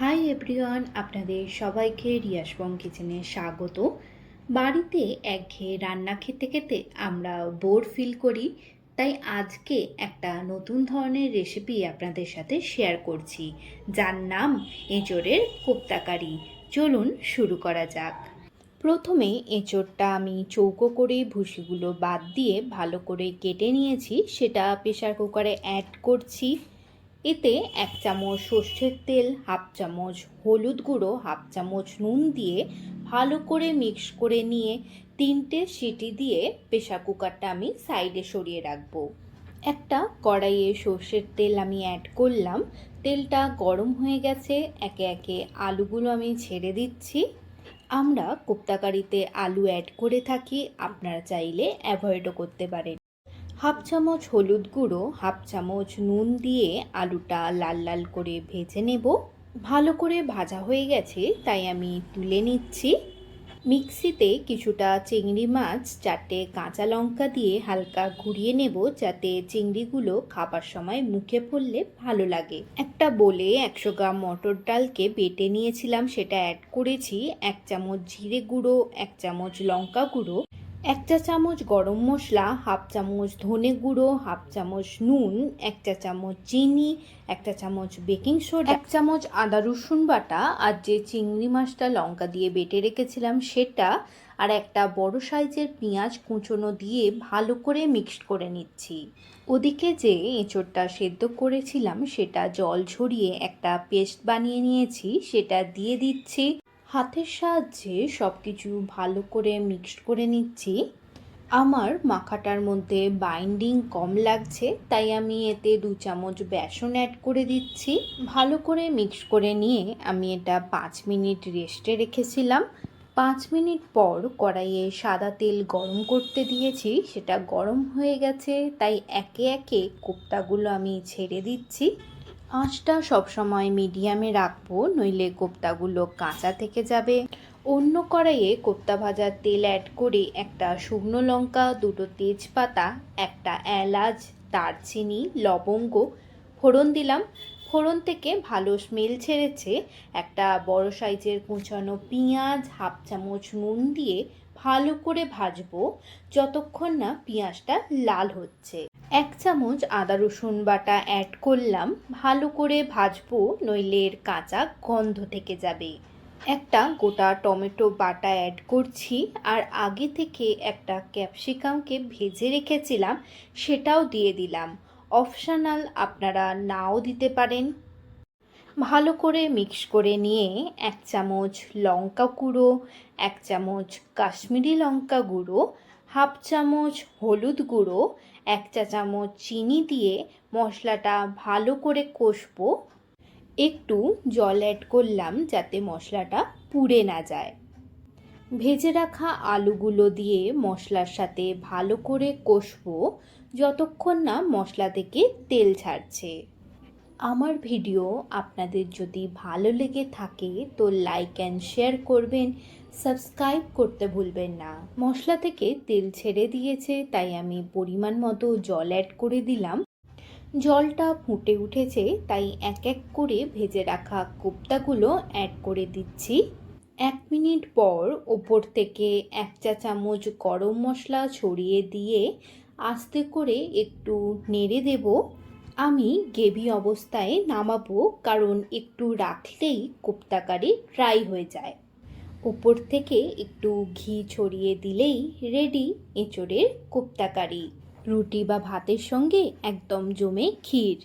Hi everyone আপনাদের সবাইকে রিয়াসবং কিচেনে স্বাগত। বাড়িতে একঘেয়ে রান্না খেতে খেতে আমরা বোর ফিল করি, তাই আজকে একটা নতুন ধরনের রেসিপি আপনাদের সাথে শেয়ার করছি, যার নাম এঁচড়ের কোপ্তাকারি। চলুন শুরু করা যাক। প্রথমে এঁচড়টা আমি চৌকো করে ভুসিগুলো বাদ দিয়ে ভালো করে কেটে নিয়েছি, সেটা প্রেশার কুকারে অ্যাড করছি। এতে এক চামচ সর্ষের তেল, হাফ চামচ হলুদ গুঁড়ো, হাফ চামচ নুন দিয়ে ভালো করে মিক্স করে নিয়ে তিনটে সিটি দিয়ে প্রেশার কুকারটা আমি সাইডে সরিয়ে রাখব। একটা কড়াইয়ে সর্ষের তেল আমি অ্যাড করলাম। তেলটা গরম হয়ে গেছে, একে একে আলুগুলো আমি ছেড়ে দিচ্ছি। আমরা কোপ্তাকারিতে আলু অ্যাড করে থাকি, আপনারা চাইলে অ্যাভয়েডও করতে পারেন। হাফ চামচ হলুদ গুঁড়ো, হাফ চামচ নুন দিয়ে আলুটা লাল লাল করে ভেজে নেব। ভালো করে ভাজা হয়ে গেছে, তাই আমি তুলে নিচ্ছি। মিক্সিতে কিছুটা চিংড়ি মাছ, চারটে কাঁচা লঙ্কা দিয়ে হালকা ঘুরিয়ে নেব, যাতে চিংড়িগুলো খাবার সময় মুখে পড়লে ভালো লাগে। একটা বলে একশো গ্রাম মটর ডালকে বেটে নিয়েছিলাম, সেটা অ্যাড করেছি। এক চামচ জিরে গুঁড়ো, এক চামচ লঙ্কা গুঁড়ো। এক চা চামচ গরম মশলা, হাফ চামচ ধনে গুঁড়ো, হাফ চামচ নুন, এক চা চামচ চিনি, এক চা চামচ বেকিং সোডা, এক চামচ আদা রসুন বাটা আর যে চিংড়ি মাছটা লঙ্কা দিয়ে বেটে রেখেছিলাম সেটা আর একটা বড় সাইজের পেঁয়াজ কুচোনো দিয়ে ভালো করে মিক্সড করে নিচ্ছি। ওদিকে যে এঁচড়টা সেদ্ধ করেছিলাম সেটা জল ঝরিয়ে একটা পেস্ট বানিয়ে নিয়েছি, সেটা দিয়ে দিচ্ছি। হাতের সাহায্যে সব কিছু ভালো করে মিক্সড করে নিচ্ছি। আমার মাখাটার মধ্যে বাইন্ডিং কম লাগছে, তাই আমি এতে দু চামচ বেসন অ্যাড করে দিচ্ছি। ভালো করে মিক্স করে নিয়ে আমি এটা পাঁচ মিনিট রেস্টে রেখেছিলাম। পাঁচ মিনিট পর কড়াইয়ে সাদা তেল গরম করতে দিয়েছি, সেটা গরম হয়ে গেছে, তাই একে একে কোপ্তাগুলো আমি ছেড়ে দিচ্ছি। আঁচটা সবসময় মিডিয়ামে রাখব, নইলে কোপ্তাগুলো কাঁচা থেকে যাবে। অন্য কড়াইয়ে কোপ্তা ভাজার তেল অ্যাড করে একটা শুকনো লঙ্কা, দুটো তেজপাতা, একটা এলাচ, দারচিনি, লবঙ্গ, ফোড়ন দিলাম। ফোড়ন থেকে ভালো স্মেল ছেড়েছে। একটা বড় সাইজের কুচানো পেঁয়াজ, হাফ চামচ নুন দিয়ে ভালো করে ভাজবো যতক্ষণ না পেঁয়াজটা লাল হচ্ছে। এক চামচ আদা, রসুন বাটা অ্যাড করলাম। ভালো করে ভাজবো, নইলে এর কাঁচা গন্ধ থেকে যাবে। একটা গোটা টমেটো বাটা অ্যাড করছি। আর আগে থেকে একটা ক্যাপসিকামকে ভেজে রেখেছিলাম, সেটাও দিয়ে দিলাম। অপশানাল আপনারা নাও দিতে পারেন। ভালো করে মিক্স করে নিয়ে এক চামচ লঙ্কা গুঁড়ো, এক চামচ কাশ্মীরি লঙ্কা গুঁড়ো, হাফ চামচ হলুদ গুঁড়ো, এক চা চামচ চিনি দিয়ে মশলাটা ভালো করে কষবো। একটু জল অ্যাড করলাম যাতে মশলাটা পুড়ে না যায়। ভেজে রাখা আলুগুলো দিয়ে মশলার সাথে ভালো করে কষবো, যতক্ষণ না মশলা থেকে তেল ছাড়ছে। আমার ভিডিও আপনাদের যদি ভালো লেগে থাকে তো লাইক অ্যান্ড শেয়ার করবেন সাবস্ক্রাইব করতে ভুলবেন না। মশলা থেকে তেল ছেড়ে দিয়েছে, তাই আমি পরিমাণ মতো জল অ্যাড করে দিলাম। জলটা ফুটে উঠেছে, তাই এক এক করে ভেজে রাখা কোপ্তাগুলো অ্যাড করে দিচ্ছি। এক মিনিট পর ওপর থেকে এক চা চামচ গরম মশলা ছড়িয়ে দিয়ে আস্তে করে একটু নেড়ে দেব। আমি গেভি অবস্থায় নামাবো, কারণ একটু রাখলেই কোপ্তাকারি ড্রাই হয়ে যায়। উপর থেকে একটু ঘি ছড়িয়ে দিলেই রেডি এঁচড়ের কোপ্তাকারি। রুটি বা ভাতের সঙ্গে একদম জমে ক্ষীর।